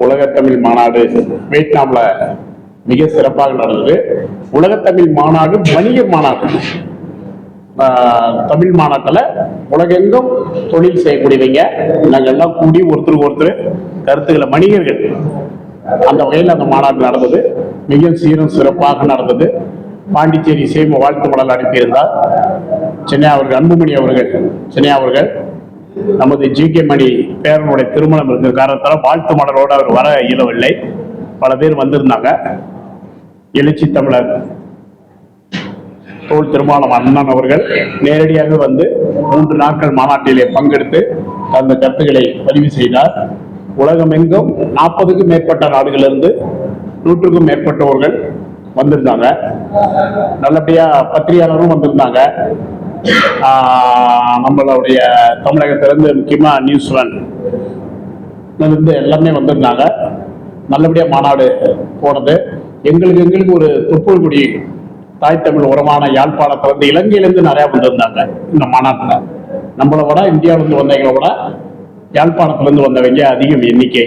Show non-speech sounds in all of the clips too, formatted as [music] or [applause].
உலகத்தமிழ் மாநாடு வியட்நாம்ல மிக சிறப்பாக நடந்தது. உலகத்தமிழ் மாநாடு வணிக மாநாடு. தமிழ் மாநாட்டில் உலகெங்கும் தொழில் செய்யக்கூடியவங்க நாங்கள் எல்லாம் கூடி ஒருத்தருக்கு ஒருத்தர் கருத்துக்களை வணிகர்கள். அந்த வகையில் அந்த மாநாடு நடந்தது. மிக சீரும் சிறப்பாக நடந்தது. பாண்டிச்சேரி சேம வாழ்த்து மடல் அனுப்பியிருந்தார். சென்னை அவர்கள் அன்புமணி அவர்கள் சென்னை அவர்கள் நமது ஜி கே மணி பேரனுடைய திருமணம் இருக்கிற காரணத்தால் வாழ்த்து மலரோடு அவர் வர இயலவில்லை. பல பேர் வந்திருந்தாங்க. எழுச்சி தமிழர் தோல் திருமாவளம் அண்ணன் அவர்கள் நேரடியாக வந்து மூன்று நாட்கள் மாநாட்டிலே பங்கெடுத்து அந்த கருத்துக்களை பதிவு செய்தார். உலகமெங்கும் நாற்பதுக்கும் மேற்பட்ட நாடுகளிலிருந்து நூற்றுக்கும் மேற்பட்டவர்கள் வந்திருந்தாங்க. நல்லபடியா பத்திரிகையாளரும் வந்திருந்தாங்க. நம்மளுடைய தமிழகத்திலிருந்து முக்கியமாக நியூஸ் இருந்து எல்லாமே வந்திருந்தாங்க. நல்லபடியாக மாநாடு போனது. எங்களுக்கு எங்களுக்கு ஒரு தொப்புள்குடி தாய் தமிழ் உரமான யாழ்ப்பாணத்திலேருந்து இலங்கையிலேருந்து நிறையா வந்திருந்தாங்க இந்த மாநாட்டில். நம்மளை விட இந்தியாவிலேருந்து வந்தவங்களை விட யாழ்ப்பாணத்திலேருந்து வந்தவங்க அதிகம் எண்ணிக்கை.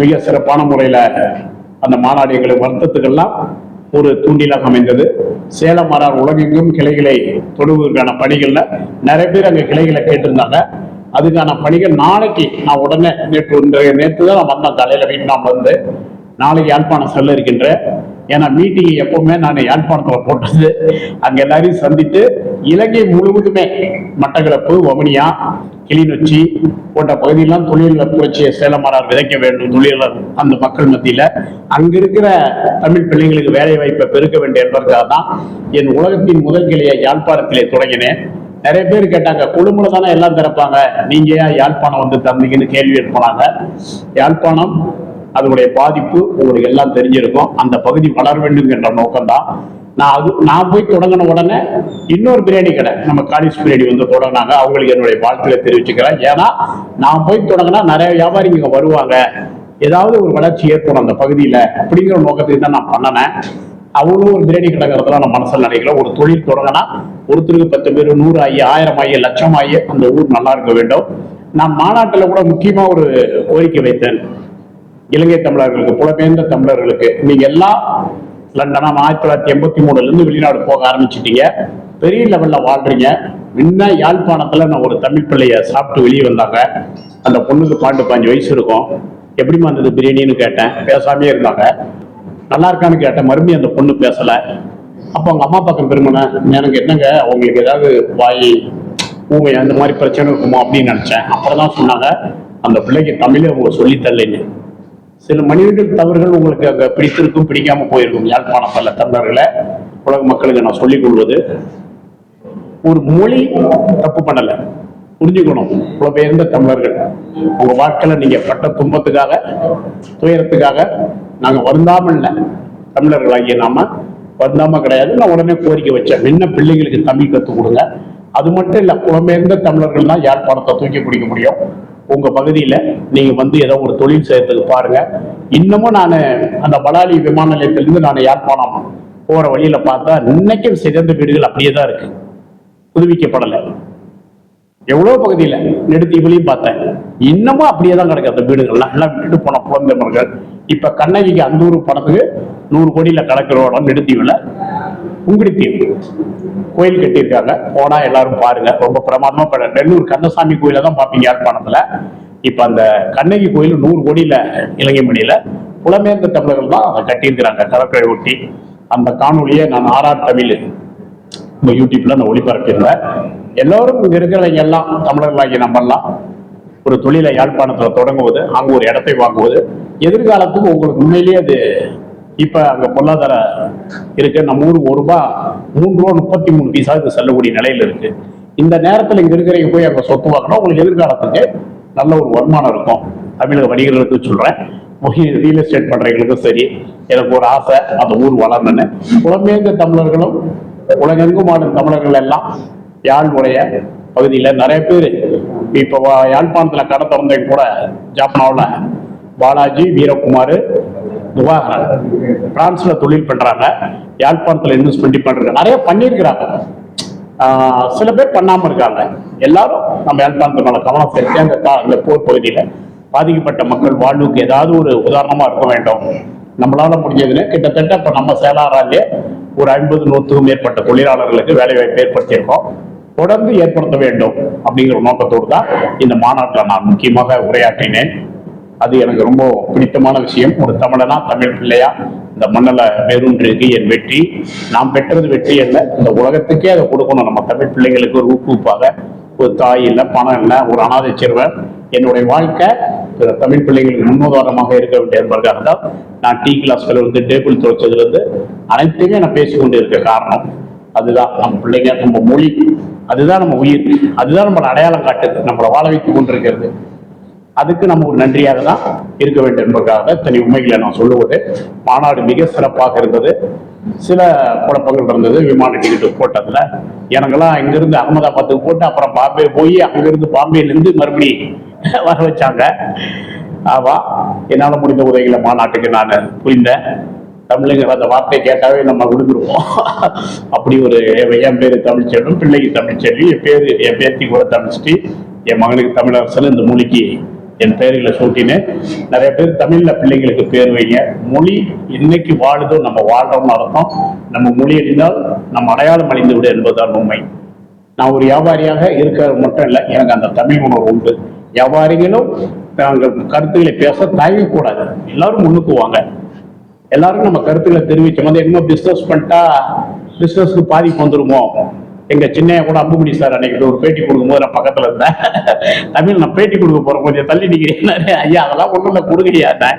மிக சிறப்பான முறையில் அந்த மாநாடு எங்களுக்கு வருத்தத்துக்கெல்லாம் ஒரு தூண்டிலாக அமைந்தது. சேலம் மரார் உலகெங்கும் கிளைகளை தொடுவதற்கான பணிகள்ல நிறைய பேர் அங்கே கிளைகளை கேட்டிருந்தாங்க. அதுக்கான பணிகள் நாளைக்கு நான் உடனே நேற்று நேற்று தான் நான் வந்தேன். காலையில் நான் வந்து நாளைக்கு யாழ்ப்பாணம் செல்ல இருக்கின்றேன் ஏன்னா மீட்டிங் எப்பவுமே நான் யாழ்ப்பாணத்தில் போட்டது. அங்க எல்லாரையும் சந்தித்து இலங்கை முழுவதுமே மட்டக்களப்பு வவுனியா கிளிநொச்சி போன்ற பகுதியெல்லாம் தொழிலில் புரட்சியை சேலமாரார் விதைக்க வேண்டும் தொழிலாளர் அந்த மக்கள் மத்தியில. அங்க இருக்கிற தமிழ் பிள்ளைங்களுக்கு வேலை வாய்ப்பை பெருக்க வேண்டும் என்பதற்காக தான் என் உலகத்தின் முதல் கிளையை யாழ்ப்பாணத்திலே தொடங்கினேன். நிறைய பேர் கேட்டாங்க கொழும்புல தானே எல்லாம் திறப்பாங்க நீங்க ஏன் யாழ்ப்பாணம் வந்து தந்தீங்கன்னு கேள்வி எழுப்பினாங்க யாழ்ப்பாணம் அதனுடைய பாதிப்பு உங்களுக்கு எல்லாம் தெரிஞ்சிருக்கும். அந்த பகுதி வளர வேண்டும் என்ற நோக்கம்தான். நான் அது நான் போய் தொடங்கின உடனே இன்னொரு பிரியாணி கடை நம்ம காலேஜ் பிரியாணி வந்து தொடங்கினாங்க. அவங்களுக்கு என்னுடைய வாழ்த்துக்களை தெரிவிச்சுக்கிறேன். ஏன்னா நான் போய் தொடங்கினா நிறைய வியாபாரிங்க வருவாங்க. ஏதாவது ஒரு வளர்ச்சி ஏற்படும் அந்த பகுதியில். அப்படிங்கிற நோக்கத்துக்கு தான் நான் பண்ணினேன். அவ்வளோ ஒரு பிரியாணி கடைங்கிறதுலாம் நான் மனசில் நினைக்கல. ஒரு தொழில் தொடங்கினா ஒருத்தருக்கு பத்து பேர் நூறு ஆகி ஆயிரம் ஆகி லட்சம் ஆகி அந்த ஊர் நல்லா இருக்க வேண்டும். நான் மாநாட்டில் கூட முக்கியமாக ஒரு கோரிக்கை வைத்தேன். இலங்கை தமிழர்களுக்கு புலம்பெயர்ந்த தமிழர்களுக்கு நீங்க எல்லாம் லண்டனா ஆயிரத்தி தொள்ளாயிரத்தி எண்பத்தி மூணுல இருந்து வெளிநாடு போக ஆரம்பிச்சிட்டீங்க. பெரிய லெவல்ல வாழ்றீங்க. முன்ன யாழ்ப்பாணத்துல நான் ஒரு தமிழ் பிள்ளைய சாப்பிட்டு வெளியே வந்தாங்க. அந்த பொண்ணுக்கு பாண்டு பாஞ்சு வயசு இருக்கும். எப்படிமா இருந்தது பிரியாணின்னு கேட்டேன். பேசாமே இருந்தாங்க. நல்லா இருக்கான்னு கேட்டேன். மறுபடியும் அந்த பொண்ணு பேசல. அப்போ அவங்க அம்மா பக்கம் திரும்பினேன் எனக்கு என்னங்க அவங்களுக்கு ஏதாவது வாய் ஊமை அந்த மாதிரி பிரச்சனை இருக்குமோ அப்படின்னு நினைச்சேன். அப்புறம் தான் சொன்னாங்க அந்த பிள்ளைக்கு தமிழே அவங்க சொல்லித் தரலைன்னு. சில மனிதர்கள் தவறுகள் உங்களுக்கு அங்க பிடித்திருக்கும் பிடிக்காம போயிருக்கும். யாழ்ப்பாணம் பல தமிழர்களை உலக மக்களுக்கு நான் சொல்லிக் கொள்வது ஒரு மொழி தப்பு பண்ணல. புரிஞ்சுக்கணும். புலம்பெயர்ந்த தமிழர்கள். உங்க வாழ்க்கையில நீங்க பட்ட துன்பத்துக்காக துயரத்துக்காக நாங்க வருந்தாமல் தமிழர்களாகிய நாம வருந்தாம கிடையாது. நான் உடனே கோரிக்கை வச்சேன். என்ன பிள்ளைங்களுக்கு தமிழ் கற்றுக் கொடுங்க? அது மட்டும் இல்ல புலம்பெயர்ந்த தமிழர்கள் தான் யாழ்ப்பாணத்தை தூக்கி பிடிக்க முடியும். உங்க பகுதியில நீங்க வந்து ஏதோ ஒரு தொழில் செய்யறதுக்கு பாருங்க. இன்னமும் நான் அந்த பலாலி விமான நிலையத்திலிருந்து நான் யாழ்ப்பாணம் போற வழியில பார்த்தா இன்னைக்கும் சிறந்த வீடுகள் அப்படியே தான் இருக்கு. புதுவிக்கப்படலை எவ்வளவு பகுதியில நெடுத்தீவுலையும் பார்த்தேன். இன்னமும் அப்படியே தான் கிடக்கு அந்த வீடுகள்லாம் எல்லாம் விட்டுட்டு போன புலந்தமர்கள் இப்ப கண்ணகிக்கு அந்தூர் பணத்துக்கு நூறு கோடியில கலக்கிற இடம் நெடுத்தீவில் புங்குடித்தீவு கோயில் கட்டியிருக்காங்க. போனா எல்லாரும் பாருங்க. ரொம்ப பிரமாதமா பட நெல்லூர் கந்தசாமி கோயில தான் பார்ப்பீங்க யாழ்ப்பாணத்துல. இப்ப அந்த கண்ணகி கோயில் நூறு கோடியில இலங்கை மணியில. புலமேர்ந்த தமிழர்கள் தான் அதை கட்டியிருக்கிறாங்க. கடற்கரை ஒட்டி. அந்த காணொலியை நான் ஆறார் தமிழ் உங்க யூடியூப்ல நான் ஒளிபரப்பியிருந்தேன். எல்லாரும் இங்க இருக்கிறவங்க எல்லாம் தமிழர்களாகிய நம்ம எல்லாம் ஒரு தொழிலை யாழ்ப்பாணத்துல தொடங்குவது அங்க ஒரு இடத்தை வாங்குவது எதிர்காலத்துக்கு உங்களுக்கு உண்மையிலேயே அது இப்ப அங்க பொருளாதார இருக்கு. நம்ம ஊருக்கு ஒரு ரூபாய் மூணு ரூபா முப்பத்தி மூணு பைசாவுக்கு செல்லக்கூடிய நிலையில இருக்கு. இந்த நேரத்துல இங்க இருக்கிறவங்க போய் அங்க சொத்து வாங்கினா உங்களுக்கு எதிர்காலத்துக்கு நல்ல ஒரு வருமானம் இருக்கும். தமிழக வணிகர்களுக்கு சொல்றேன். ரியல் எஸ்டேட் பண்றவங்களுக்கும் சரி எனக்கு ஒரு ஆசை அந்த ஊர் வளரணும்னு. புலம்பெயர்ந்த தமிழர்களும் உலகெங்கும் ஆடும் தமிழர்கள் எல்லாம் யாழ்வுடைய பகுதியில் நிறைய பேர். இப்போ யாழ்ப்பாணத்தில் யாழ்ப்பாணத்துல கடை திறந்தவங்க கூட ஜாப்னாவில் பாலாஜி வீரகுமார் துவாகரன் பிரான்ஸ்ல தொழில் பண்றாங்க. யாழ்ப்பாணத்துல இன்வெஸ்ட்மெண்ட் பண்றாங்க நிறைய பண்ணியிருக்கிறாங்க. சில பேர் பண்ணாம இருக்காங்க. எல்லாரும் நம்ம யாழ்ப்பாணத்து மேல கவனம் செலுத்தி அந்த அந்த போர் பகுதியில பாதிக்கப்பட்ட மக்கள் வாழ்வுக்கு ஏதாவது ஒரு உதாரணமா இருக்க வேண்டும். நம்மளால முடிஞ்சதுன்னு கிட்டத்தட்ட இப்ப நம்ம சேலாராலே ஒரு ஐம்பது நூற்றுக்கும் மேற்பட்ட தொழிலாளர்களுக்கு வேலை வாய்ப்பு ஏற்படுத்தியிருக்கோம். தொடர்ந்து ஏற்படுத்த வேண்டும் அப்படிங்கிற நோக்கத்தோடு தான் இந்த மாநாட்டில் நான் முக்கியமாக உரையாற்றினேன். அது எனக்கு ரொம்ப பிடித்தமான விஷயம். ஒரு தமிழனா தமிழ் பிள்ளையா இந்த மண்ணில் வேரூன்றிருக்கு என் வெற்றி. நாம் பெற்றது வெற்றி அல்ல. இந்த உலகத்துக்கே அதை கொடுக்கணும். நம்ம தமிழ் பிள்ளைங்களுக்கு ஒரு ஊக்குவிப்பாக. ஒரு தாய் இல்லை பணம் இல்லை ஒரு அனாதை சிறுவன். என்னுடைய வாழ்க்கை பிற தமிழ் பிள்ளைகளுக்கு முன்னுதாரணமாக இருக்க வேண்டிய என்பதற்காக தான் நான் டீ கிளாஸ்கள் இருந்து டேபிள் துவைச்சதுலேருந்து அனைத்தையுமே நான் பேசிக்கொண்டு இருக்க காரணம் அதுதான். நம்ம பிள்ளைங்க நம்ம மொழி. அதுதான் நம்ம உயிர். அதுதான் நம்மளை அடையாளம் காட்டுது. நம்மளை வாழ வைத்து கொண்டிருக்கிறது. அதுக்கு நம்ம ஒரு நன்றியாக தான் இருக்க வேண்டும் என்பதற்காக தனி உண்மைகளை நான் சொல்லுவது. மாநாடு மிக சிறப்பாக இருந்தது. சில குழப்பங்கள் இருந்தது. விமான டிக்கெட் போட்டதுல. எனக்கெல்லாம் இங்கிருந்து அகமதாபாத்துக்கு போட்டு அப்புறம் பாம்பே போய் அங்கிருந்து பாம்பேலேருந்து மறுபடி [laughs] வர வச்சாங்க. ஆவா என்னால் முடிந்த உதவிகளை மாநாட்டுக்கு நான் புரிந்தேன். தமிழுங்கிற அந்த வார்த்தை கேட்டாவே நம்ம விழுந்துருவோம். [laughs] அப்படி ஒரு என் பேர் தமிழ்ச்செல்வம் பிள்ளைக்கு தமிழ்ச்செல்வி என் பேர் என் பேத்தி கூட தமிழ்ச்சி என் மகனுக்கு தமிழரசன் இந்த மொழிக்கு என் பெயர்களை சூட்டினேன். நிறைய பேர் தமிழ்ல பிள்ளைங்களுக்கு பேர் வைங்க. மொழி என்னைக்கு வாழுதோ நம்ம வாழ்றோம்னு அர்த்தம். நம்ம மொழி அழிந்தால் நம்ம அடையாளம் அழிந்து விடு என்பதுதான் உண்மை. நான் ஒரு வியாபாரியாக இருக்கிறது மட்டும் இல்லை எனக்கு அந்த தமிழ் உணர்வு உண்டு. வியாபாரிகளும் நாங்கள் கருத்துக்களை பேச தயங்கக்கூடாது. எல்லாரும் முன்னுக்கு வாங்க எல்லாரும் நம்ம கருத்துக்களை தெரிவிச்சோம். வந்து என்ன பிஸ்னஸ் பண்ணிட்டா பிஸ்னஸ்க்கு பாதிப்பு வந்துருமோ? எங்க சின்னையா கூட அம்புமணி சார் அன்னைக்கு ஒரு பேட்டி கொடுக்கும்போது நான் பக்கத்துல இருந்தேன். தமிழ் நான் பேட்டி கொடுக்க போறேன். கொஞ்சம் தள்ளி நிக்கிறேன். ஐயா அதெல்லாம் ஒண்ணும் இல்லை. கொடுக்கையாட்டேன்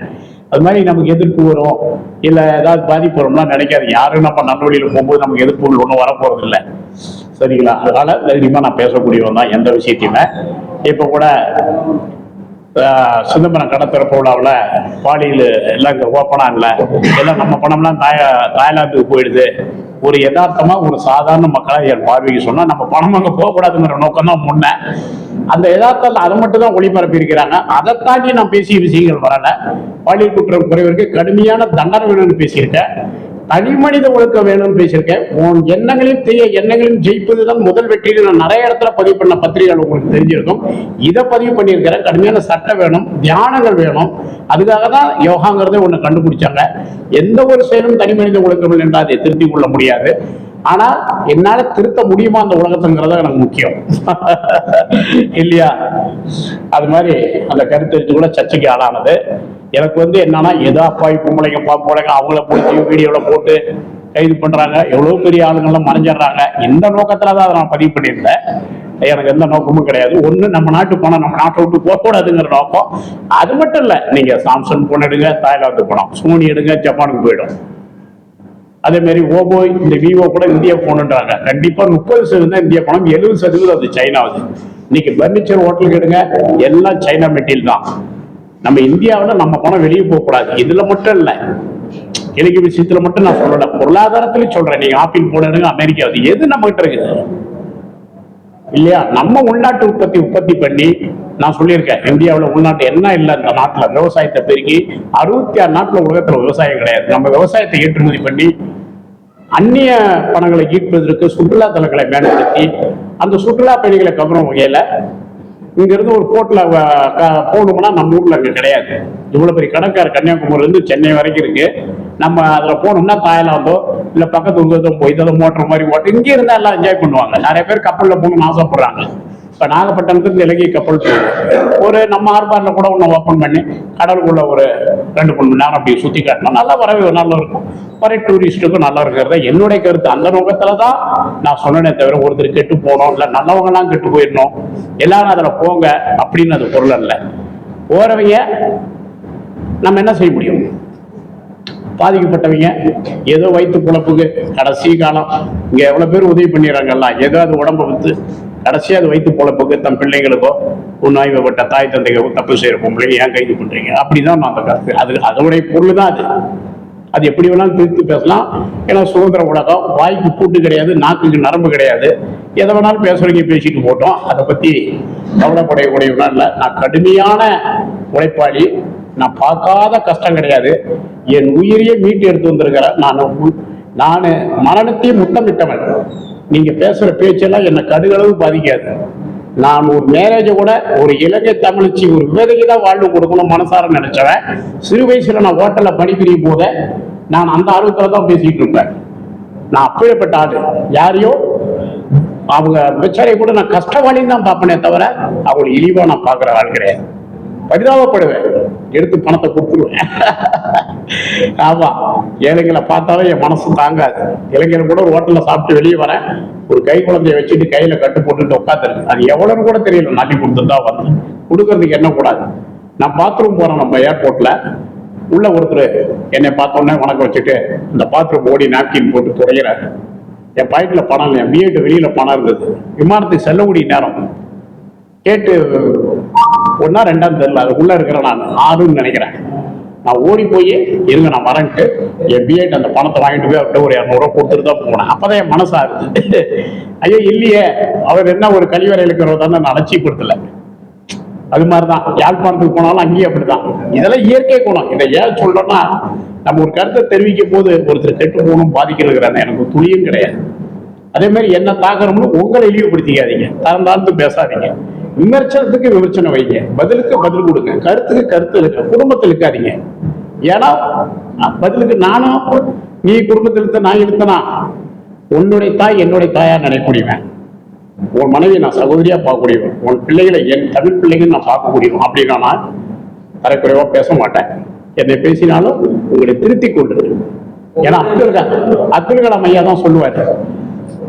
அது மாதிரி நமக்கு எதிர்ப்பு வரும். இல்ல ஏதாவது பாதிப்பு வரும்னா நினைக்காது யாரும் நம்ம நல்ல வழியில போகும்போது நமக்கு எதிர்ப்பு ஒன்றும் வரப்போறது இல்லை சரிங்களா? அதனால தைரியமா நான் பேசக்கூடியவன் தான் எந்த விஷயத்தையுமே. இப்போ கூட சிதம்பரம் கடத்திறப்பு விழாவில் பாலியில் எல்லாம் இங்கே இல்லை எல்லாம் நம்ம பணம்லாம் தாய தாய்லாந்துக்கு போயிடுது. ஒரு யதார்த்தமாக ஒரு சாதாரண மக்களாக என் பார்வைக்கு சொன்னால் நம்ம பணம் அங்கே போகக்கூடாதுங்கிற நோக்கம் தான் முன்ன. அந்த யதார்த்தத்தில் அதை மட்டும் தான் ஒளிபரப்பி இருக்கிறாங்க. அதை தாண்டி நான் பேசிய விஷயங்கள் வரல. பாலியல் குற்றம் குறைவிற்கு கடுமையான தண்டனை வேணும்னு பேசியிருக்கேன். தனி மனித ஒழுக்கம் வேணும்னு பேசியிருக்கேன். உன் எண்ணங்களையும் தீய எண்ணங்களையும் ஜெயிப்பதுதான் முதல் வெற்றியில் நான் நிறைய இடத்துல பதிவு பண்ண பத்திரிகைகள் உங்களுக்கு தெரிஞ்சிருக்கும். இதை பதிவு பண்ணியிருக்கிறேன். கடுமையான சட்டம் வேணும் தியானங்கள் வேணும். அதுக்காக தான் யோகாங்கிறதே ஒன்று கண்டுபிடிச்சாங்க. எந்த ஒரு செயலும் தனி மனித ஒழுக்கம் என்றால் அதை திருத்திக் கொள்ள முடியாது. ஆனா என்னால திருத்த முடியுமா அந்த உலகத்துங்கிறத எனக்கு முக்கியம். இல்லையா? அது மாதிரி அந்த கருத்தரிச்சு கூட சர்ச்சைக்கு ஆளானது. எனக்கு வந்து என்னன்னா எதா அப்பாவி பொம்பளைங்க பாப்போலைங்க அவங்கள பிடிச்சி வீடியோல போட்டு கைது பண்றாங்க. எவ்வளவு பெரிய ஆளுங்கள்லாம் மறைஞ்சிடுறாங்க. இந்த நோக்கத்துல தான் அதை நான் பதிவு பண்ணியிருந்தேன். எனக்கு எந்த நோக்கமும் கிடையாது. ஒண்ணு நம்ம நாட்டு பணம் நம்ம நாட்டை விட்டு போகக்கூடாதுங்கிற நோக்கம். அது மட்டும் இல்ல நீங்க சாம்சங் போன் எடுங்க தாய்லாந்து பணம் சோனி எடுங்க ஜப்பானுக்கு போயிடும். அதே மாதிரி ஓபோ இந்த விவோ கூட இந்தியா போனுன்றாங்க கண்டிப்பா முப்பது சதவீதம் இந்திய பணம் எழுபது சதவீதம் அது சைனாவது. இன்னைக்கு பர்னிச்சர் ஹோட்டல் கேடுங்க. எல்லாம் சைனா மெட்டீரியல் தான். நம்ம இந்தியாவில் நம்ம பணம் வெளியே போகக்கூடாது இதுல மட்டும் இல்லை. எனக்கு விஷயத்துல மட்டும் நான் சொல்லல. பொருளாதாரத்திலையும் சொல்றேன். நீங்க ஆப்பிள் போன் அமெரிக்கா அது. எது நம்ம கிட்ட இருக்குது? இல்லையா? நம்ம உள்நாட்டு உற்பத்தி உற்பத்தி பண்ணி நான் சொல்லியிருக்கேன். இந்தியாவில் உள்நாட்டு என்ன இல்லை இந்த நாட்டில் விவசாயத்தை பெருகி அறுபத்தி ஆறு நாட்டில் உலகத்தில் விவசாயம் கிடையாது. நம்ம விவசாயத்தை ஏற்றுமதி பண்ணி அந்நிய பணங்களை ஈர்ப்பதற்கு சுற்றுலா தலங்களை மேம்படுத்தி அந்த சுற்றுலா பயணிகளை கவரும் வகையில் இங்கிருந்து ஒரு போட்டில் போகணும்னா நம்ம ஊரில் அங்கே கிடையாது. இவ்வளோ பெரிய கடற்கரை கன்னியாகுமரிலேருந்து சென்னை வரைக்கும் இருக்குது நம்ம அதில் போகணும்னா தாய்லாந்தோ இல்லை பக்கத்து ஊருக்கு போய் இதெல்லாம் மோட்டர் மாதிரி ஓட்டு இங்கே இருந்தால் எல்லாம் என்ஜாய் பண்ணுவாங்க. நிறைய பேர் கப்பலில் போகணும்னு ஆசைப்படுறாங்க. இப்போ நாகப்பட்டினத்துக்கு இலங்கை கப்பல் போகுது. ஒரு நம்ம ஆர்பாரில் கூட ஒன்று ஓப்பன் பண்ணி கடலுக்குள்ள ஒரு ரெண்டு மூணு மணி நேரம் அப்படி சுற்றி காட்டணும். நல்லா வரவே நல்லா இருக்கும். வர டூரிஸ்ட்டுக்கும் நல்லா இருக்கிறத. என்னுடைய கருத்து அந்த நோக்கத்தில் தான் நான் சொன்னேனே தவிர ஒருத்தர் கெட்டு போனோம் இல்லை நல்லவங்கலாம் கெட்டு போயிடணும். எல்லாரும் அதில் போங்க அப்படின்னு அது பொருள் அல்ல. போகிறவங்க நம்ம என்ன செய்ய முடியும்? பாதிக்கப்பட்டவங்க ஏதோ வயிற்று குழப்புக்கு கடைசி காலம். இங்கே எவ்வளோ பேர் உதவி பண்ணிடுறாங்கல்ல ஏதோ அது உடம்பை வந்து கடைசியாக அது வயிற்று பொழப்புக்கு தன் பிள்ளைங்களுக்கோ உன்னாய்வப்பட்ட தாய் தந்தைக்கோ தப்பு செய்யற பொம்பளைங்க ஏன் கைது பண்றீங்க? அப்படிதான் நான் அந்த கருத்து. அது அதனுடைய பொருள் தான் அது. அது எப்படி வேணாலும் திருத்தி பேசலாம். ஏன்னா சுதந்திர உலகம் வாய்க்கு கூட்டு கிடையாது நாக்குக்கு நரம்பு கிடையாது. எதை வேணாலும் பேசுறவங்க பேசிட்டு போட்டோம். அதை பத்தி கவலைப்படக்கூடியவனா இல்லை. நான் கடுமையான உழைப்பாளி. நான் பார்க்காத கஷ்டம் கிடையாது. என் உயிரையே மீட்டு எடுத்து வந்திருக்கிறேன் நான் நான் மரணத்தையும் முத்தமிட்டவன். நீங்க பேசுற பேச்செல்லாம் என்னை கடுகளவு பாதிக்காது. நான் ஒரு மேரேஜை கூட ஒரு இலங்கை தமிழ்ச்சி ஒரு விவேதைக்கு தான் வாழ்வு கொடுக்கணும் மனசார நினைச்சவன் சிறு வயசுல நான் ஹோட்டல்ல பணிபுரியும் போத நான் அந்த ஆர்வத்துல தான் பேசிட்டு இருப்பேன். நான் அப்படிப்பட்ட ஆளு. யாரையோ? அவங்க பிரச்சனையை கூட நான் கஷ்டவாளின்னு தான் பார்ப்பனே தவிர அவங்களை இழிவா நான் பார்க்குற ஆள் கிடையாது. பரிதாபப்படுவேன். எடுத்து பணத்தை கொடுத்துருவேன். ஆமா ஏழைங்களை பார்த்தாலே என் மனசு தாங்காது. இளைஞர் கூட ஒரு ஹோட்டல்ல சாப்பிட்டு வெளியே வரேன். ஒரு கை குழந்தைய வச்சுட்டு கையில கட்டு போட்டுட்டு உட்காந்துருக்கு அது எவ்வளவுன்னு கூட தெரியல நாட்டி கொடுத்துருந்தா வந்து கொடுக்கறதுக்கு என்ன கூடாது? நான் பாத்ரூம் போறேன் நம்ம ஏர்போர்ட்ல உள்ள ஒருத்தர் என்னை பார்த்தோன்னே வணக்கம் வச்சுட்டு இந்த பாத்ரூம் ஓடி நாப்கின் போட்டு துறையிறாரு என் பாக்கெட்ல பணம் இல்லை என் பிஏட்டு வெளியில பணம் இருந்தது. விமானத்துக்கு செல்லக்கூடிய நேரம். கேட்டு ஒன்னா ரெண்டாம் தெரியல அது உள்ள இருக்கிறேன் நான் ஆறுன்னு நினைக்கிறேன். நான் ஓடி போய் இருங்க நான் வரேன்ட்டு என் பிஎட் அந்த பணத்தை வாங்கிட்டு போய் அவர்கிட்ட ஒரு இரநூறுவா கொடுத்துட்டு தான் போனேன். அப்பதான் என் மனசு இருந்தது ஐயோ இல்லையே. அவர் என்ன ஒரு கழிவறையில் தானே நான் அலட்சியப்படுத்தல. அது மாதிரிதான். யாழ்ப்பாணத்துக்கு போனாலும் அங்கேயும் அப்படிதான். இதெல்லாம் இயற்கை குணம். இதை ஏன் சொல்றோம்னா நம்ம ஒரு கருத்தை தெரிவிக்கும் போது ஒருத்தர் கெட்டு போகணும் பாதிக்கிறாங்க எனக்கு துளியும் கிடையாது. அதே மாதிரி என்ன தாக்கணும்னு உங்களை இழிவுபடுத்திக்காதீங்க. தரம் தாழ்ந்து பேசாதீங்க. விமர்சனத்துக்கு விமர்சனம் வைங்க. பதிலுக்கு பதில் கொடுங்க. கருத்துக்கு கருத்து இருக்க. குடும்பத்தில் இருக்காதீங்க. ஏன்னா பதிலுக்கு நானும் நீ குடும்பத்தில் இருந்த நான் இருந்தனா உன்னுடைய தாய் என்னுடைய தாயா நினைக்கூடியவன் உன் மனைவி நான் சகோதரியா பார்க்கக்கூடியவன். உன் பிள்ளைகளை என் தமிழ் பிள்ளைகள் நான் பார்க்கக்கூடியவன். அப்படின்னா நான் தரக்குறைவா பேச மாட்டேன். என்னை பேசினாலும் உங்களை திருத்தி கொண்டு ஏன்னா அப்துல் கலாம் அப்துல் கலாம் ஐயா தான் சொல்லுவாரு.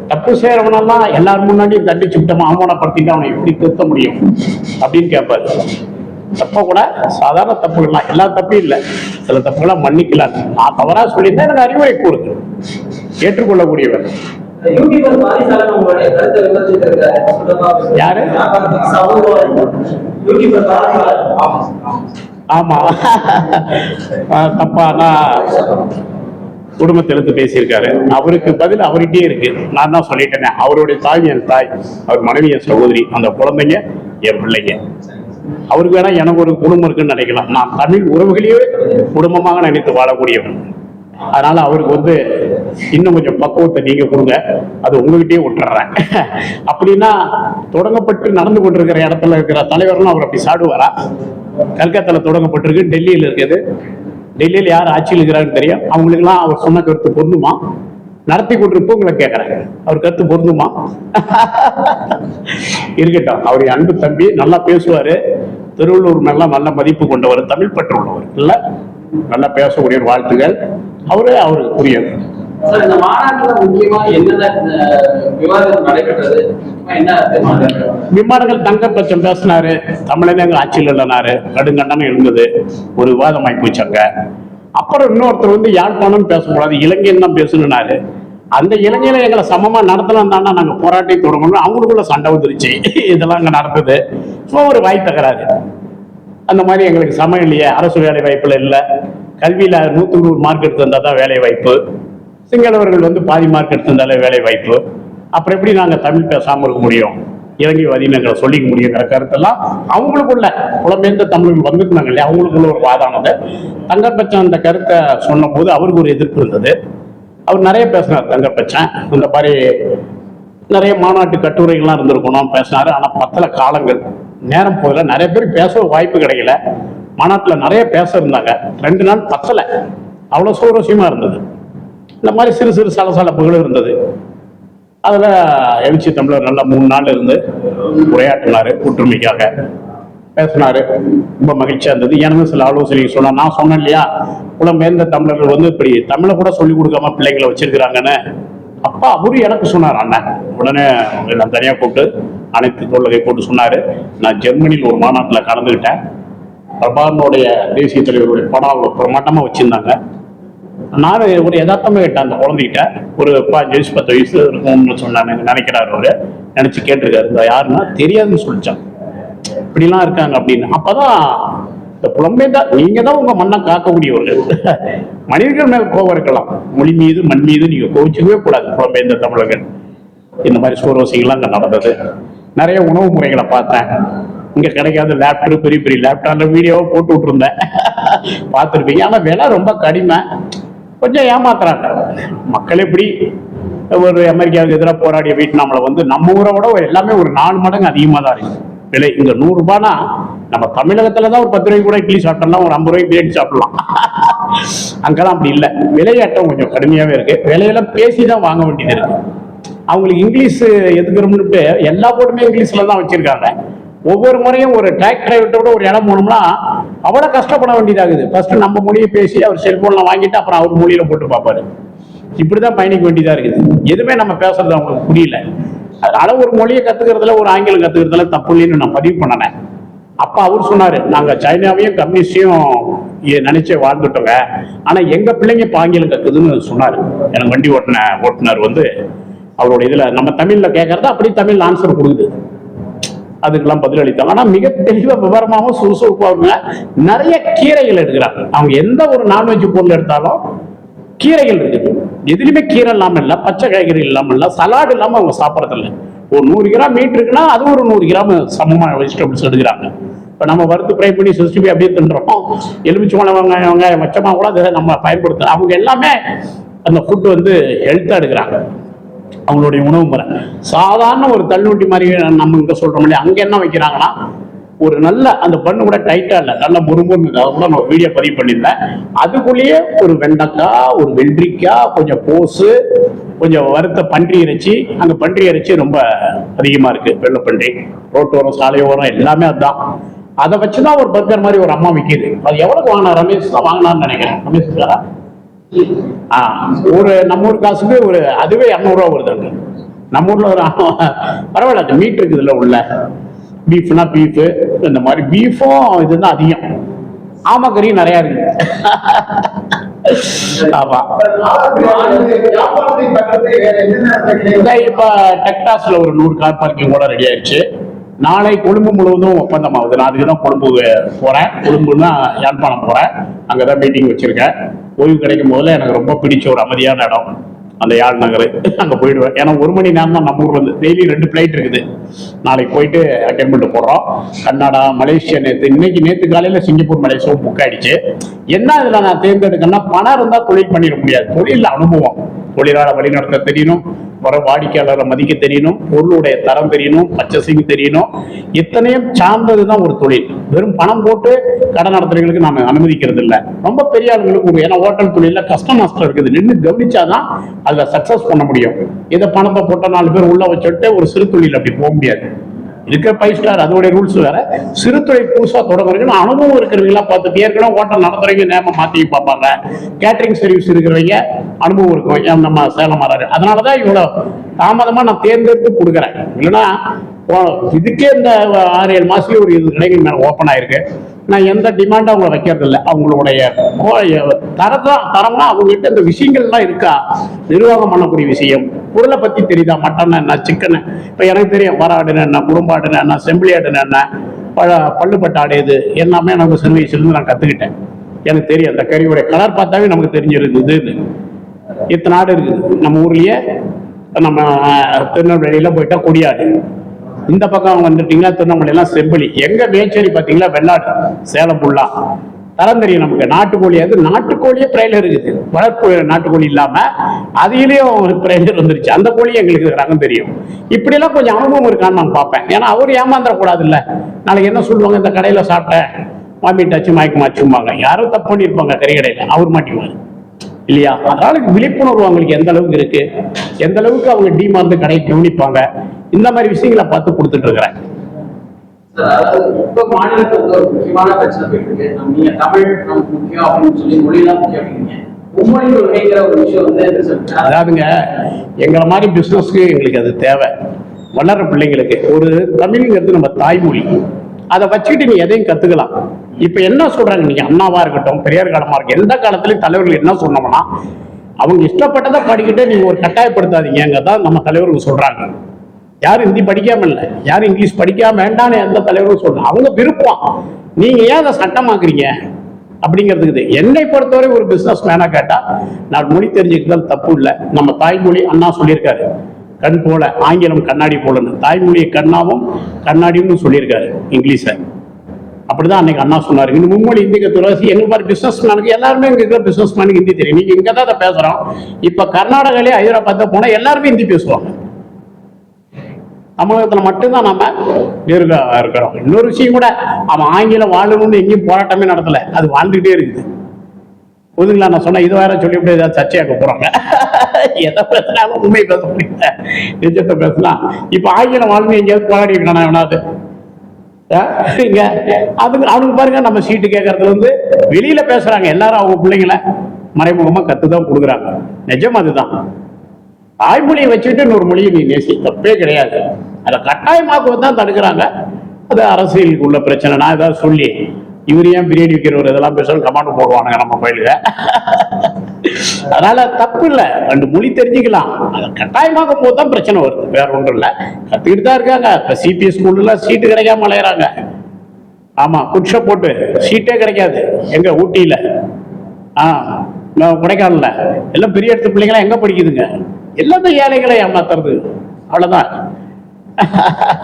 தப்பு செய்யறவனெல்லாம் எல்லாரும் முன்னாடியும் தண்டிச்சு விட்டோம் அவமானப்படுத்திட்டு அவனை எப்படி திருத்த முடியும்? அப்படின்னு கேட்பாரு தப்ப கூட சாதாரண தப்புகள்லாம் எல்லா தப்பும் இல்லை. சில தப்புகளாம் மன்னிக்கலாம் நான் தவறா சொல்லியிருந்தேன் எனக்கு அறிவுரை கூறுது. ஏற்றுக்கொள்ளக்கூடியவர். யாரு? ஆமா. தப்பா நான் குடும்பத்தை எடுத்து பேசியிருக்காரு. அவருக்கு பதில் அவர்கிட்டயே இருக்கு. நான் தான் சொல்லிட்டேனே. அவருடைய தாய் என் தாய் அவர் மனைவி என் சகோதரி அந்த குழந்தைங்க என் பிள்ளைங்க. அவருக்கு வேணா எனக்கு ஒரு குடும்பம் இருக்குன்னு நினைக்கலாம். நான் தமிழ் உறவுகளையே குடும்பமாக நினைத்து வாழக்கூடியவன். அதனால அவருக்கு வந்து இன்னும் கொஞ்சம் பக்குவத்தை நீங்க கொடுங்க. அது உங்ககிட்டயே விட்டுறேன். அப்படின்னா தொடங்கப்பட்டு நடந்து கொண்டிருக்கிற இடத்துல இருக்கிற தலைவர்லாம் அவர் அப்படி சாடுவாரா? கல்கத்தால தொடங்கப்பட்டிருக்கு டெல்லியில் இருக்குது. டெல்லியில் யார் ஆட்சியில் இருக்கிறாருன்னு தெரியும். அவங்களுக்கெல்லாம் அவர் சொன்ன கருத்து பொருந்துமா? நடத்தி கொண்டிருப்போ உங்களை கேட்குறாங்க. அவர் கருத்து பொருந்துமா? இருக்கட்டும். அவருடைய அன்பு தம்பி நல்லா பேசுவார். திருவள்ளூர் நல்லா நல்ல மதிப்பு கொண்டவர் தமிழ் பற்று உள்ளவர். இல்லை நல்லா பேசக்கூடிய வாழ்த்துகள் அவரு அவருக்கு புரியுது சார், இந்த மாநாட்டில் முக்கியமா என்னென்ன விவாதம் நடைபெற்றது? விமானங்கள் தங்க பட்சம் பேசினாரு. தமிழனே எங்க ஆட்சியில் இல்லைனாரு. கடுங்கண்டனம் இருந்தது ஒரு விவாதம் ஆகி போச்சாங்க அப்புறம் இன்னொருத்தர் வந்து யாழ்ப்பாணம் பேசக்கூடாது. இலங்கைன்னு தான் பேசணும்னாரு. அந்த இலங்கையில எங்களை சமமா நடத்தலாம் தானே நாங்க போராட்டி தொடங்கணும். அவங்களுக்குள்ள சண்டை வந்துருச்சு. இதெல்லாம் அங்க நடந்தது. சும்மா ஒரு வாய் தகராறு. அந்த மாதிரி எங்களுக்கு சமம் இல்லையே. அரசு வேலை வாய்ப்புல இல்லை. கல்வியில நூற்றுக்கு நூறு மார்க் எடுத்திருந்தா தான் வேலை வாய்ப்பு சிங்களவர்கள் வந்து பாதி மார்க் எடுத்திருந்தாலே வேலை வாய்ப்பு. அப்புறம் எப்படி நாங்கள் தமிழ் பேசாமல் இருக்க முடியும்? இலங்கை வதினங்களை சொல்லிக்க முடியுங்கிற கருத்தெல்லாம் அவங்களுக்குள்ள. புலம்பெயர்ந்த தமிழர்கள் வந்துருந்தாங்க இல்லையா? அவங்களுக்குள்ள ஒரு வாதானது தங்கப்பச்சன் அந்த கருத்தை சொன்னபோது அவருக்கு ஒரு எதிர்ப்பு இருந்தது. அவர் நிறைய பேசினார் தங்கப்பச்சன். இந்த மாதிரி நிறைய மாநாட்டு கட்டுரைகள்லாம் இருந்திருக்கணும் பேசினார். ஆனால் பத்தல காலங்கள். நேரம் போகல. நிறைய பேர் பேச வாய்ப்பு கிடைக்கல. மாநாட்டில் நிறைய பேச இருந்தாங்க. ரெண்டு நாள் பத்தலை. அவ்வளோ சுவாரஸ்யமா இருந்தது. இந்த மாதிரி சிறு சிறு சலசலப்புகளும் இருந்தது. அதில் எழுச்சி தமிழர் நல்லா மூணு நாள் இருந்து உரையாற்றினார் ஒற்றுமைக்காக பேசினாரு. ரொம்ப மகிழ்ச்சியாக இருந்தது. எனக்கும் சில ஆலோசனை சொன்னால் நான் சொன்னேன் இல்லையா? புலம்பெயர்ந்த தமிழர்கள் வந்து இப்படி தமிழை கூட சொல்லிக் கொடுக்காம பிள்ளைங்களை வச்சிருக்கிறாங்கன்னு. அப்பா அவரு எனக்கு சொன்னார் அண்ணன் உடனே நான் தனியாக கூப்பிட்டு அனைத்து தொழிலை போட்டு சொன்னார். நான் ஜெர்மனியில் ஒரு மாநாட்டில் கலந்துக்கிட்டேன் பிரபாகரனுடைய தேசிய தலைவருடைய படம் அவ்வளோ பிரமாண்டமாக வச்சுருந்தாங்க. நான் ஒரு யதார்த்தமாக கேட்டேன் அந்த குழந்தைகிட்ட ஒரு பாஞ்சு வயசு பத்து வயசு இருக்கும்னு சொன்னாங்க நினைக்கிறாரு அவரு. நினைச்சு கேட்டிருக்காரு. இந்த யாருன்னா தெரியாதுன்னு சொல்லிச்சான் இப்படிலாம் இருக்காங்க அப்படின்னு. அப்பதான் இந்த புலம்பெயர்ந்தா நீங்க தான் உங்க மண்ணை காக்கக்கூடியவர்கள். மனிதர்கள் மேல கோபம் இருக்கலாம். மொழி மீது மண் மீது நீங்க கோவிச்சுக்கவே கூடாது புலம்பெயர்ந்த தமிழர்கள். இந்த மாதிரி சூரவசிகள்லாம் அங்க நடந்தது. நிறைய உணவு முறைகளை பார்த்தேன். இங்க கிடைக்காத லேப்டாப் பெரிய பெரிய லேப்டாப்ல வீடியோவை போட்டு விட்டுருந்தேன். பார்த்துருப்பீங்க. ஆனா விலை ரொம்ப கடிமை. கொஞ்சம் ஏமாத்துறாங்க. மக்கள் எப்படி ஒரு அமெரிக்காவுக்கு எதிராக போராடிய வியட்நாமில் வந்து நம்ம ஊரை விட எல்லாமே ஒரு நாலு மடங்கு அதிகமாக தான் இருக்குது விலை இங்க நூறுரூபான்னா நம்ம தமிழகத்துல தான் ஒரு பத்து ரூபாய்க்கு கூட இட்லி சாப்பிடலாம் ஒரு ஐம்பது ரூபாய்க்கு பிரியாணி சாப்பிடலாம். அங்கெல்லாம் அப்படி இல்லை. விலையாட்டம் கொஞ்சம் கடுமையாகவே இருக்கு. விலையெல்லாம் பேசி தான் வாங்க வேண்டியது இருக்கு. அவங்களுக்கு இங்கிலீஷ் எதுக்குறோம்னுட்டு எல்லா போட்டுமே இங்கிலீஷ்ல தான் வச்சிருக்காங்க. ஒவ்வொரு முறையும் ஒரு ட்ராக் விட்டு கூட ஒரு இடம் போனோம்னா அவ்வளோ கஷ்டப்பட வேண்டியதாகுது. ஃபஸ்ட்டு நம்ம மொழியை பேசி அவர் செல்ஃபோனில் வாங்கிட்டு அப்புறம் அவர் மொழியில் போட்டு பார்ப்பாரு. இப்படிதான் பயணிக்க வேண்டியதாக இருக்குது. எதுவுமே நம்ம பேசுறது அவங்களுக்கு புரியல. அதனால ஒரு மொழியை கற்றுக்கிறதுல ஒரு ஆங்கிலம் கற்றுக்கிறதுல தப்பு இல்லைன்னு நான் பதிவு பண்ணினேன். அப்போ அவர் சொன்னார் நாங்கள் சைனாவையும் கம்யூனிஸ்டையும் நினைச்சே வாழ்ந்துட்டோங்க. ஆனால் எங்கள் பிள்ளைங்க இப்போ ஆங்கிலம் கத்துதுன்னு சொன்னார். எனக்கு வண்டி ஓட்டின ஓட்டுநர் வந்து அவரோட இதில் நம்ம தமிழில் கேட்கறத அப்படி தமிழ் ஆன்சர் கொடுக்குது. அதுக்கெல்லாம் பதில் அளித்தாங்க ஆனா மிக தெளிவா விவரமாகவும் சுறுசுறுப்பாக நிறைய கீரைகள் எடுக்கிறாங்க. அவங்க எந்த ஒரு நான்வெஜ் பொருள் எடுத்தாலும் கீரைகள் இருக்குது. எதுலையுமே கீரை இல்லாமல் இல்லை பச்சை காய்கறி இல்லாமல் இல்லை சலாடு இல்லாமல் அவங்க சாப்பிட்றதில்ல. ஒரு நூறு கிராம் மீட் இருக்குன்னா அது ஒரு நூறு கிராம் சமமாக வெஜிடபிள்ஸ் எடுக்கிறாங்க. இப்போ நம்ம வறுத்து ஃப்ரை பண்ணி சுற்றி போய் அப்படியே தின்றோம். எலுமிச்சை வெங்காயம் வெங்காயம் மச்சமாக கூட அதை நம்ம பயன்படுத்துகிறோம் அவங்க எல்லாமே அந்த ஃபுட் வந்து ஹெல்த்தாக எடுக்கிறாங்க. அவங்களுடைய உணவு முறை. சாதாரண ஒரு தள்ளுவண்டி மாதிரி நம்ம இங்க சொல்றோம் இல்லையா? அங்க என்ன வைக்கிறாங்கன்னா ஒரு நல்ல அந்த பண்ணு கூட டைட்டா இல்ல. நல்ல முருங்குன்னு அதை கூட நான் வீடியோ பதிவு பண்ணியிருந்தேன். அதுக்குள்ளேயே ஒரு வெண்டைக்காய் ஒரு வெள்ளரிக்காய் கொஞ்சம் கோசு கொஞ்சம் வறுத்த பன்றி இறைச்சி. அந்த பன்றி இறைச்சி ரொம்ப அதிகமா இருக்கு. வெள்ளை பன்றி ரோட்டோரம் சாலையோரம் எல்லாமே அதுதான். அதை வச்சுதான் ஒரு பர்கர் மாதிரி ஒரு அம்மா விற்கிது அது எவ்வளவு வாங்கினா? ரமேஷ் தான் வாங்கினான்னு நினைக்கிறேன். ரமேஷ் ஒரு நம்ம ஊர் காசுக்கு ஒரு அதுவே இரநூறுவா வருது நம்ம ஊர்ல ஒரு பரவாயில்ல அது மீட் இருக்குதுல்ல உள்ள. பீஃப்னா பீஃபு இந்த மாதிரி பீஃபும் இதுதான் அதிகம். ஆமாக்கறி நிறைய இருக்கு. ஆமா. இப்ப டெக்டாஸ்ல ஒரு நூறு கார் பார்க்கிங் கூட ரெடி ஆயிடுச்சு. நாளை கொழும்பு முழுவதும் ஒப்பந்தம் ஆகுது. நான் அதுக்கு தான் கொழும்பு போறேன். கொழும்புன்னா யாழ்ப்பாணம் போறேன். அங்கதான் மீட்டிங் வச்சிருக்கேன். ஓய்வு கிடைக்கும் போதுல எனக்கு ரொம்ப பிடிச்ச ஒரு அமைதியான இடம். அந்த யாழ் நகர். அங்கே போயிடுவேன். ஏன்னா ஒரு மணி நேரம் தான் நம்ம ஊர் வந்து டெய்லி ரெண்டு ஃப்ளைட் இருக்குது. நாளைக்கு போயிட்டு அட்டன் பண்ணிட்டு போடுறோம். கன்னடா மலேசியா நேற்று இன்னைக்கு நேற்று காலையில் சிங்கப்பூர் மலேசியாவும் புக் ஆயிடுச்சு. என்ன இதில் நான் தேர்ந்தெடுக்கேன்னா பணம் இருந்தால் தொழில் பண்ணிட முடியாது. தொழிலில் அனுபவம். தொழிலாள வழிநடத்த தெரியணும் வர வாடிக்கையாளரை மதிக்க தெரியணும் பொருளுடைய தரம் தெரியணும் பர்ச்சேசிங் தெரியணும். இத்தனையும் சார்ந்ததுதான் ஒரு தொழில். வெறும் பணம் போட்டு கடை நடத்துறவங்களுக்கு நாம அனுமதிக்கிறது இல்லை ரொம்ப பெரிய ஆளுங்களுக்கு ஒரு- ஏன்னா ஹோட்டல் தொழில கஷ்டம் நஷ்டம் இருக்குது. நின்று கவனிச்சாதான் அதுல சக்சஸ் பண்ண முடியும். இதை பணத்தை போட்ட நாலு பேர் உள்ள வச்சுட்டு ஒரு சிறு தொழில் அப்படி போக முடியாது. இருக்கிற ஃபைவ் ஸ்டார் அதோடைய ரூல்ஸ் வேற. சிறு புதுசாக புதுசா தொடங்குறதுக்கு அனுபவம் இருக்கிறவங்களா பார்த்துட்டு ஏற்கனவே ஓட்டம் நடத்துறவங்க நேம மாத்தி பார்ப்பாங்க. கேட்டரிங் சர்வீஸ் இருக்கிறவங்க அனுபவம் இருக்கும். நம்ம சேலம் வராரு அதனாலதான் இவ்வளவு தாமதமா நான் தேர்ந்தெடுத்து கொடுக்குறேன். இல்லைன்னா இதுக்கே இந்த ஆறு ஏழு மாசத்துலயே ஒரு இது கடைகள் மேல ஓப்பன் ஆயிருக்கு. நான் எந்த டிமாண்டும் அவங்கள வைக்கிறது இல்லை அவங்களுடைய தரத்தான் தரம்னா அவங்ககிட்ட இந்த விஷயங்கள்லாம் இருக்கா? நிர்வாகம் பண்ணக்கூடிய விஷயம். பொருளை பத்தி தெரியுதா? மட்டன் என்ன சிக்கனு இப்போ எனக்கு தெரியும் வராடுன்னு என்ன குறும்பாடுன்னு என்ன செம்பிளி ஆடுன்னு என்ன பழ பள்ளுப்பட்ட ஆடு இது எல்லாமே எனக்கு சர்வீஸ்லேருந்து நான் கற்றுக்கிட்டேன் எனக்கு தெரியும் அந்த கறியோட கலர் பார்த்தாவே நமக்கு தெரிஞ்சிருக்குது இத்தனை ஆடு இருக்குது. நம்ம ஊர்லேயே நம்ம திருநெல்வேலியில் போயிட்டா கொடியாடு. இந்த பக்கம் வந்துட்டீங்கன்னா திருவண்ணாமலை எல்லாம் செம்பலி. எங்கள் மேச்சேரி பார்த்தீங்களா வெள்ளாடு சேலம் புல்லா. தரம் தெரியும் நமக்கு. நாட்டுக்கோழி அது நாட்டுக்கோழியே பிரைலர் இருக்குது. வளர்ப்பு நாட்டுக்கோழி இல்லாம அதிலேயும் பிரைலர் வந்துருச்சு. அந்த கோழி எங்களுக்கு ரகம் தெரியும். இப்படிலாம் கொஞ்சம் அனுபவம் இருக்கான்னு நான் பார்ப்பேன். ஏன்னா அவர் ஏமாந்துடக்கூடாது இல்ல நாளைக்கு என்ன சொல்லுவாங்க? இந்த கடையில சாப்பிட்டேன். வாமிட்டாச்சு மயக்கமாச்சும்பாங்க. யாரும் தப்பு பண்ணியிருப்பாங்க கறி கடையில அவர் மாட்டிவாங்க இல்லையா? அதனால விழிப்புணர்வு அவங்களுக்கு எந்த அளவுக்கு இருக்கு? எந்த அளவுக்கு அவங்க டீமார்ந்து கடையை கவனிப்பாங்க? இந்த மாதிரி விஷயங்களை பார்த்து கொடுத்துட்டு இருக்கிறேன். சார், அதாவது வந்து ஒரு முக்கியமான பிரச்சனை போயிட்டு இருக்கு. நீங்க தமிழ் நமக்கு முக்கியம் அப்படின்னு சொல்லி மொழியெல்லாம் முக்கியம் அப்படிங்கிறீங்க மும்மொழி கொள்கைங்கிற ஒரு விஷயம் வந்து அதாவதுங்க எங்களை மாதிரி பிஸ்னஸ்க்கு எங்களுக்கு அது தேவை. வளர்ற பிள்ளைங்களுக்கு ஒரு தமிழ்ங்கிறது நம்ம தாய்மொழி. அதை வச்சுக்கிட்டு நீ எதையும் கத்துக்கலாம். இப்ப என்ன சொல்றாங்க? நீங்க அண்ணாவா இருக்கட்டும் பெரியார் காலமா இருக்கு எந்த காலத்துலயும் தலைவர்கள் என்ன சொன்னோம்னா அவங்க இஷ்டப்பட்டதை படிக்கிட்டே நீங்க ஒரு கட்டாயப்படுத்தாதீங்க தான் நம்ம தலைவர்கள் சொல்றாங்க. யாரும் ஹிந்தி படிக்காம இல்லை. யாரும் இங்கிலீஷ் படிக்காம வேண்டாம்னு எந்த தலைவரும் சொல்லலாம் அவங்க விருப்பம். நீங்க ஏன் அதை சட்டமாக்குறீங்க? அப்படிங்கிறதுக்கு என்னை பொறுத்தவரை ஒரு பிசினஸ் மேனா கேட்டா நான் மொழி தெரிஞ்சுக்கிறது தப்பு இல்லை. நம்ம தாய்மொழி அண்ணா சொல்லியிருக்காரு. கண் போல ஆங்கிலம் கண்ணாடி போலன்னு. தாய்மொழியை கண்ணாவும் கண்ணாடியும் சொல்லியிருக்காரு இங்கிலீஷை. அப்படிதான் அன்னைக்கு அண்ணா சொன்னாரு. இந்த மும்மொழி இந்தி கத்துறவாசி எங்க மாதிரி பிசினஸ் மேனுக்கு எல்லாருமே இங்க இருக்கிற பிசினஸ் மேனுக்கு ஹிந்தி தெரியும். நீங்க இங்க தான் அதை பேசுறோம். இப்ப கர்நாடகாலே ஹைதராபாத் போனா எல்லாருமே ஹிந்தி பேசுவாங்க. தமிழகத்தில் மட்டும்தான் நம்ம இருக்க இருக்கிறோம். இன்னொரு விஷயம் கூட அவன் ஆங்கிலம் வாழணும்னு எங்கேயும் போராட்டமே நடத்தலை. அது வாழ்ந்துகிட்டே இருக்குது. புதுங்களா நான் சொன்னேன் இது வேற சொல்லிவிட்டு ஏதாவது சர்ச்சையாக்க போறாங்க. எதை பேசினாலும் உண்மை பேச முடியல. நிஜத்தை பேசலாம். இப்போ ஆங்கிலம் வாழ்ந்து எங்கேயாவது போராடி இருக்கணும் எவனாவது ஆ? இங்க அதுக்கு அவனுக்கு பாருங்க நம்ம சீட்டு கேட்கறதுல வந்து வெளியில பேசுறாங்க. எல்லாரும் அவங்க பிள்ளைங்களை மறைமுகமா கத்து தான் கொடுக்குறாங்க. நிஜம் அதுதான். தாய்மொழியை வச்சுட்டு இன்னொரு மொழியை நீ நேசி தப்பே கிடையாது. அதை கட்டாயமாக்குவது தான் தடுக்கிறாங்க. அது அரசியலுக்கு உள்ள பிரச்சனை. நான் ஏதாவது சொல்லி இவர் ஏன் பிரியாணி விற்கிறவர் இதெல்லாம் பேசணும் கமாண்ட் போடுவானுங்க நம்ம கோயிலுக்கு அதனால தப்பு இல்லை. ரெண்டு மொழி தெரிஞ்சுக்கலாம். அதை கட்டாயமாக போது தான் பிரச்சனை வருது. வேற ஒன்றும் இல்லை. கத்துக்கிட்டு தான் இருக்காங்க. இப்போ சிபிஎஸ் ஸ்கூல்லாம் சீட்டு கிடைக்காம அலையிறாங்க. ஆமா குட்ஷ போட்டு சீட்டே கிடைக்காது. எங்க? ஊட்டியில. ஆ கொடைக்கானல எல்லாம் பெரிய இடத்து பிள்ளைங்களாம் எங்க படிக்குதுங்க? எல்லாமே ஏழைகளை ஏமாத்துறது. அவ்வளவுதான்.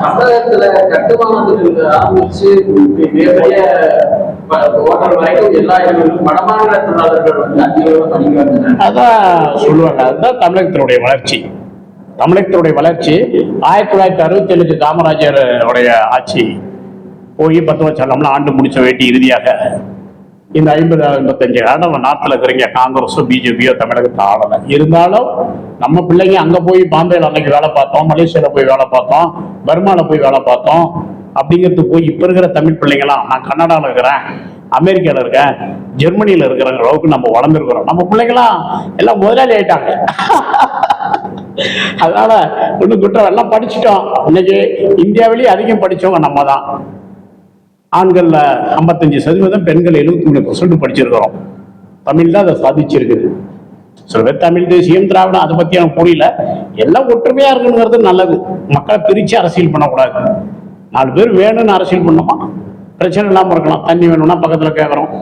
தமிழகத்துல ஆரம்பிச்சு வரைக்கும் எல்லா இடங்களிலும் வந்து பணிக்கு வந்தாங்க அதான் சொல்லுவாங்க. அதுதான் தமிழகத்தினுடைய வளர்ச்சி. தமிழகத்தினுடைய வளர்ச்சி ஆயிரத்தி தொள்ளாயிரத்தி அறுபத்தி ஏழுக்கு காமராஜர் உடைய ஆட்சி போய் பத்து வருஷம் ஆண்டு முடிச்ச வேண்டி இறுதியாக இந்த ஐம்பது ஐம்பத்தஞ்சு ஆண்டு நாட்டில் இருக்கிறீங்க காங்கிரஸோ பிஜேபியோ தமிழகத்தை ஆளலை. இருந்தாலும் நம்ம பிள்ளைங்க அங்கே போய் பாம்பேல அன்னைக்கு வேலை பார்த்தோம் மலேசியால போய் வேலை பார்த்தோம் பர்மால போய் வேலை பார்த்தோம் அப்படிங்கிறது போய் இப்போ இருக்கிற தமிழ் பிள்ளைங்களாம் நான் கன்னடாவில் இருக்கிறேன் அமெரிக்காவில் இருக்கேன் ஜெர்மனியில் இருக்கிற அளவுக்கு நம்ம வளர்ந்துருக்கிறோம். நம்ம பிள்ளைங்களாம் எல்லாம் முதலாளி ஆயிட்டாங்க. அதனால ஒன்றும் குற்றம் எல்லாம் படிச்சுட்டோம். இன்னைக்கு இந்தியாவிலேயே அதிகம் படிச்சவங்க நம்ம தான் ஆண்கள்ல ஐம்பத்தஞ்சு சதவீதம் பெண்கள் எழுபத்தி மூணு பர்சன்ட் படிச்சிருக்கிறோம். தமிழ் தான் அதை சாதிச்சிருக்குது. சில பேர் தமிழ் தேசியம் திராவிடம் அதை பத்தி எனக்கு புரியல. எல்லாம் ஒற்றுமையா இருக்குங்கிறது நல்லது. மக்களை பிரிச்சு அரசியல் பண்ணக்கூடாது. நாலு பேர் வேணும்னு அரசியல் பண்ணுமா? பிரச்சனை இல்லாம இருக்கலாம். தண்ணி வேணும்னா பக்கத்துல கேட்குறோம்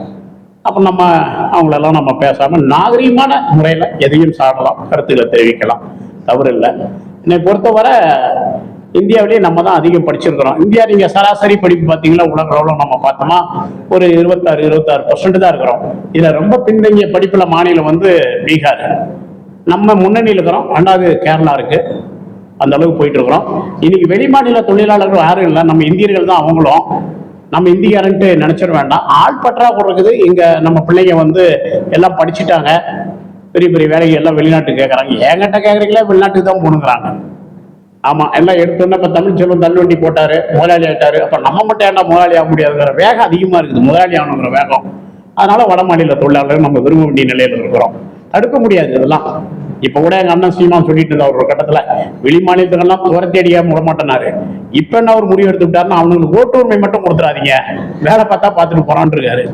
அப்ப நம்ம அவங்களெல்லாம் நம்ம பேசாம நாகரீகமான முறையில எதையும் சாடலாம் கருத்துக்களை தெரிவிக்கலாம். தவறு இல்லை. என்னை பொறுத்தவரை இந்தியாவிலேயே நம்ம தான் அதிகம் படிச்சிருக்கிறோம். இந்தியா நீங்க சராசரி படிப்பு பார்த்தீங்கன்னா உலக அளவில் நம்ம பார்த்தோமா ஒரு இருபத்தாறு இருபத்தாறு பர்சன்ட் தான் இருக்கிறோம். இதுல ரொம்ப பின்தங்கிய படிப்புல மாநிலம் வந்து பீகார். நம்ம முன்னணியில் இருக்கிறோம். ரெண்டாவது கேரளா இருக்கு. அந்த அளவுக்கு போயிட்டு இருக்கிறோம். இன்னைக்கு வெளி மாநில தொழிலாளர்கள் யாரும் இல்லை. நம்ம இந்தியர்கள் தான் அவங்களும். நம்ம இந்திக்காரன்ட்டு நினைச்சிட வேண்டாம். ஆள் பற்றாக்குறை இருக்குது. இங்க நம்ம பிள்ளைங்க வந்து எல்லாம் படிச்சுட்டாங்க. பெரிய பெரிய வேலைகள் எல்லாம் வெளிநாட்டுக்கு கேட்குறாங்க என்கிட்ட கேட்குறீங்களே வெளிநாட்டுக்கு தான் போகணுங்கிறாங்க ஆமா எல்லாம் எடுத்தோன்னே இப்ப தமிழ் செல்வம் தள்ளுவண்டி போட்டாரு முதலாளி ஆயிட்டாரு. அப்ப நம்ம மட்டும் ஏன்டா முதலாளி ஆக முடியாதுங்கிற வேகம் அதிகமா இருக்குது முதலாளி ஆகணுங்கிற வேகம். அதனால வட மாநில தொழிலாளர்கள் நம்ம விரும்ப வேண்டிய நிலையில இருக்கிறோம். தடுக்க முடியாது இதெல்லாம். இப்ப கூட எங்க அண்ணன் சீமான் சொல்லிட்டு இருந்தார் ஒரு கட்டத்துல வெளி மாநிலத்துக்கெல்லாம் துரத்தி அடிக்காம விட மாட்டேனாரு இப்ப என்ன ஒரு முடிவு எடுத்து விட்டாருன்னா அவனுக்கு ஓட்டு உரிமை மட்டும் கொடுத்துறாதீங்க. வேலை பார்த்தா பார்த்துட்டு போறான்னு இருக்காரு.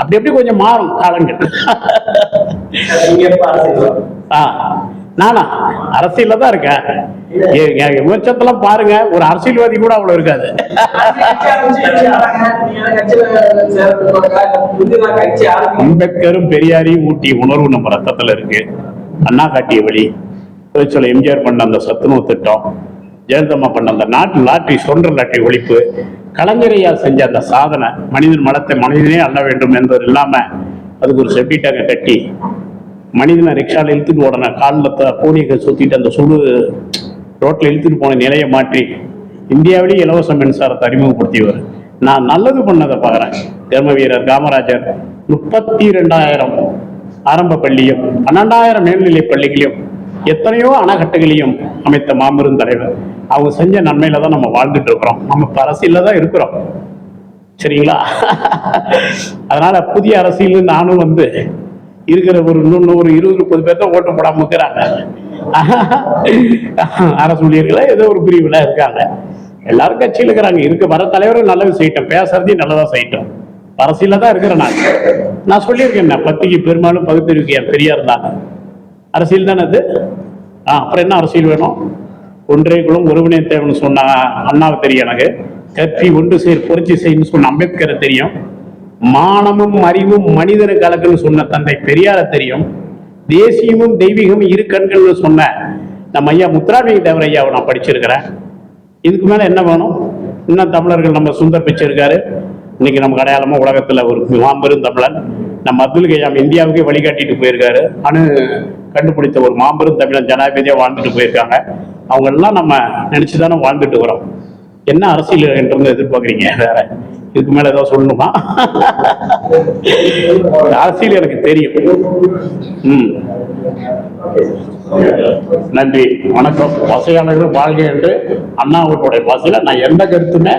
அப்படி அப்படி கொஞ்சம் மாறும் காலங்கள். நீங்க நானா? அரசியல தான் இருக்கேன். ஏ- விமர்சனத்தெல்லாம் பாருங்க. ஒரு அரசியல்வாதி கூட அவ்வளவு இருக்காது. அம்பேத்கரும் பெரியாரையும் ஊட்டி உணர்வு நம்ம ரத்தத்துல இருக்கு. அண்ணா காட்டிய வழி. சொல்ல எம்ஜிஆர் பண்ண அந்த சத்துணவு திட்டம் ஜெயலலிதா பண்ண அந்த நாட்டு லாட்டரி சொன்ற லாட்டரி ஒழிப்பு கலைஞரையா செஞ்ச அந்த சாதனை மனிதன் மனத்தை மனிதனே அள்ள வேண்டும் என்பது இல்லாம அதுக்கு ஒரு செப்பிட்டாங்க கட்டி. மனிதனை ரிக்ஷாவில் இழுத்துட்டு ஓடன காலில் கோடியை சுற்றிட்டு அந்த சுடு ரோட்டில் இழுத்துட்டு போன நிலையை மாற்றி இந்தியாவிலேயே இலவச மின்சாரத்தை அறிமுகப்படுத்தியவர். நான் நல்லது பண்ணதை பார்க்குறேன். கர்ம வீரர் காமராஜர் முப்பத்தி ரெண்டாயிரம் ஆரம்ப பள்ளியும் பன்னெண்டாயிரம் மேல்நிலை பள்ளிகளையும் எத்தனையோ அணகட்டுகளையும் அமைத்த மாபெரும் தலைவர். அவங்க செஞ்ச நன்மையில தான் நம்ம வாழ்ந்துட்டு இருக்கிறோம். நம்ம இப்போ அரசியல்ல தான் இருக்கிறோம். சரிங்களா? அதனால புதிய அரசியல் நானும் வந்து இருக்கிற ஒரு இன்னொன்று ஒரு இருபது முப்பது பேர் தான் ஓட்டு போடாம இருக்கிறாங்க அரசு ஊழியர்களா ஏதோ ஒரு பிரிவுல இருக்காங்க. எல்லாரும் கட்சியில் இருக்கிறாங்க. இருக்க வர தலைவரும் நல்லது செய்யட்டோம். பேசுறதையும் நல்லதா செய்யட்டோம். அரசியல தான் இருக்கிறேன் நான். நான் சொல்லியிருக்கேன் நான் பத்திக்கு பெரும்பாலும் பகுத்தறிவிக்க பெரியார் தாங்க அரசியல் தானே அது? ஆ அப்புறம் என்ன அரசியல் வேணும்? ஒன்றே குலம் ஒருவனே தேவைன்னு சொன்ன அண்ணாவை தெரியும் எனக்கு. கற்பி ஒன்று சேர் புரட்சி செய்யணும்னு சொன்ன அம்பேத்கரை தெரியும். மானமும் அறிவும் மனிதனு கலக்குன்னு சொன்ன தந்தை பெரியார தெரியும். தேசியமும் தெய்வீகமும் இரு கண்கள்னு சொன்ன நம்ம ஐயா முத்துராமலிங்க தேவர் ஐயாவை நான் படிச்சிருக்கிறேன். இதுக்கு மேல என்ன வேணும்? இன்னும் தமிழர்கள் நம்ம சுந்தர் பிச்சை இருக்காரு இன்னைக்கு நமக்கு அடையாளமா உலகத்துல ஒரு மாபெரும் தமிழன். நம்ம அப்துல் கயாம் இந்தியாவுக்கே வழிகாட்டிட்டு போயிருக்காரு. அணு கண்டுபிடித்த ஒரு மாபெரும் தமிழன் ஜனாதிபதியா வாழ்ந்துட்டு போயிருக்காங்க. அவங்க எல்லாம் நம்ம நினைச்சுதானே வாழ்ந்துட்டு வரோம். என்ன அரசியல் என்று எதிர்பார்க்குறீங்க? வேற. இதுக்கு மேல ஏதாவது சொல்லணுமா? அரசியல் எனக்கு தெரியும். ம். நன்றி. வணக்கம். வசையாளர்கள் வாழ்க என்று அண்ணா அவர்களுடைய பாசையில நான் எந்த கருத்துமே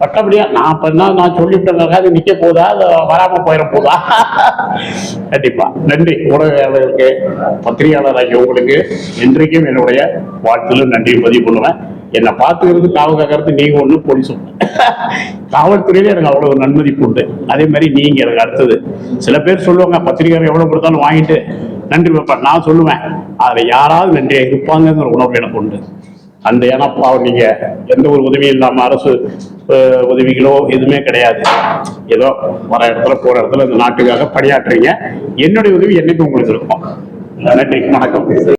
பட்டபடியா நான் இப்ப என்ன நான் சொல்லிவிட்டேன் அது நிக்க போதா? அது வராம போயிட போதா? கண்டிப்பா. நன்றி. ஊடகங்களுக்கு பத்திரிகையாளராகிய உங்களுக்கு இன்றைக்கும் என்னுடைய வாழ்த்திலும் நன்றியும் பதிவு பண்ணுவேன். என்னை பார்த்துக்கிறது காவல் காக்கிறது நீங்க ஒண்ணு போலீஸ் ஒண்ணு. காவல்துறையில எனக்கு அவ்வளவு நன்மதிப்பு உண்டு. அதே மாதிரி நீங்க எனக்கு அடுத்தது. சில பேர் சொல்லுவாங்க பத்திரிகையாளர் எவ்வளவு கொடுத்தாலும் வாங்கிட்டு நன்றி வைப்பேன் நான் சொல்லுவேன். அதுல யாராவது நன்றியா இருப்பாங்கங்கிற உணர்வு எனக்கு உண்டு. அந்த ஏன்னா பாவம் நீங்க எந்த ஒரு உதவியும் இல்லாம அரசு உதவிகளோ எதுவுமே கிடையாது. ஏதோ வர இடத்துல போற இடத்துல இந்த நாட்டுக்காக பணியாற்றுறீங்க. என்னுடைய உதவி என்னைக்கு உங்களுக்கு இருக்கும். நன்றி வணக்கம்.